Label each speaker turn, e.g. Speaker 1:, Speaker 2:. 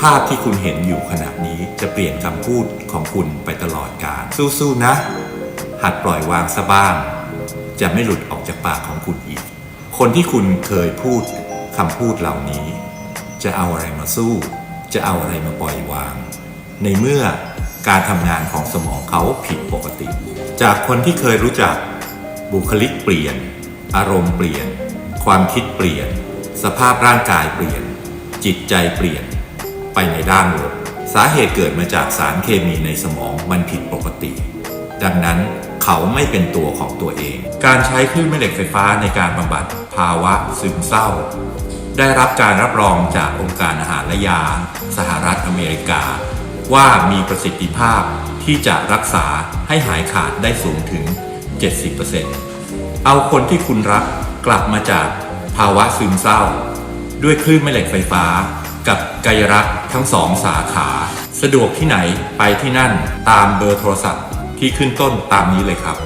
Speaker 1: ภาพที่คุณเห็นอยู่ขณะนี้จะเปลี่ยนคำพูดของคุณไปตลอดกาลสู้ๆนะ หัดปล่อยวางซะบ้าง จะไม่หลุดออกจากปากของคุณอีก คนที่คุณเคยพูดคำพูดเหล่านี้ จะเอาอะไรมาสู้ จะเอาอะไรมาปล่อยวาง ในเมื่อการทำงานของสมองเขาผิดปกติ จากคนที่เคยรู้จักบุคลิกเปลี่ยน อารมณ์เปลี่ยน ความคิดเปลี่ยน สภาพร่างกายเปลี่ยน จิตใจเปลี่ยน ไปในด้านลบสาเหตุเกิดมาจากสารเคมีในสมองมันผิดปกติ ดังนั้นเขาไม่เป็นตัวของตัวเอง การใช้คลื่นแม่เหล็กไฟฟ้าในการบำบัดภาวะซึมเศร้า ได้รับการรับรองจากองค์การอาหารและยา สหรัฐอเมริกา ว่ามีประสิทธิภาพที่จะรักษาให้หายขาดได้สูงถึง 70%เอาคนที่คุณรักกลับมาจากภาวะซึมเศร้า ด้วยคลื่นแม่เหล็กไฟฟ้า กับกายรักทั้งสองสาขา สะดวกที่ไหนไปที่นั่นตามเบอร์โทรศัพท์ที่ขึ้นต้นตามนี้เลยครับ